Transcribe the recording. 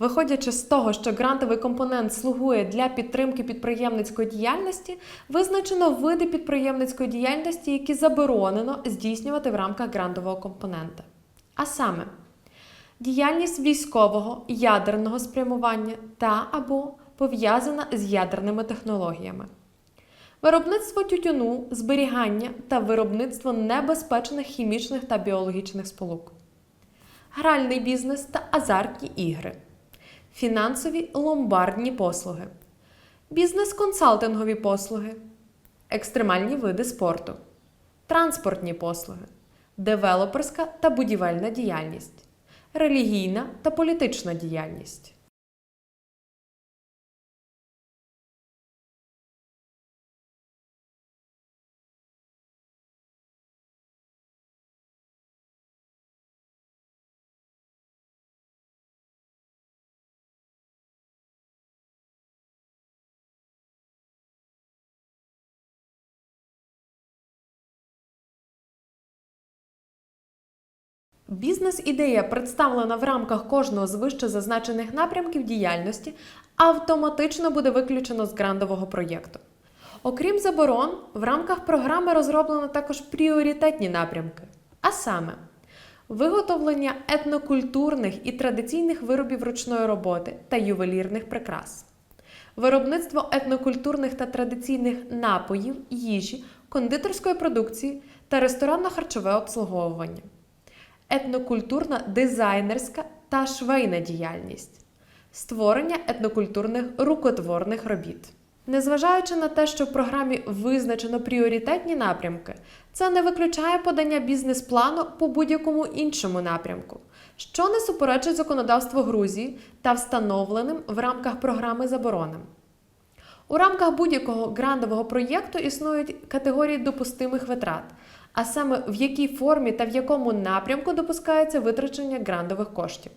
Виходячи з того, що грантовий компонент слугує для підтримки підприємницької діяльності, визначено види підприємницької діяльності, які заборонено здійснювати в рамках грантового компонента. А саме діяльність військового, ядерного спрямування та або пов'язана з ядерними технологіями. Виробництво тютюну, зберігання та виробництво небезпечних хімічних та біологічних сполук, гральний бізнес та азартні ігри, фінансові ломбардні послуги, бізнес-консалтингові послуги, екстремальні види спорту, транспортні послуги, девелоперська та будівельна діяльність, релігійна та політична діяльність. Бізнес-ідея, представлена в рамках кожного з вище зазначених напрямків діяльності, автоматично буде виключено з грантового проєкту. Окрім заборон, в рамках програми розроблено також пріоритетні напрямки, а саме виготовлення етнокультурних і традиційних виробів ручної роботи та ювелірних прикрас, виробництво етнокультурних та традиційних напоїв, їжі, кондитерської продукції та ресторанно-харчове обслуговування етнокультурна дизайнерська та швейна діяльність, створення етнокультурних рукотворних робіт. Незважаючи на те, що в програмі визначено пріоритетні напрямки, це не виключає подання бізнес-плану по будь-якому іншому напрямку, що не суперечить законодавству Грузії та встановленим в рамках програми заборонам. У рамках будь-якого грантового проєкту існують категорії допустимих витрат, а саме в якій формі та в якому напрямку допускається витрачення грантових коштів.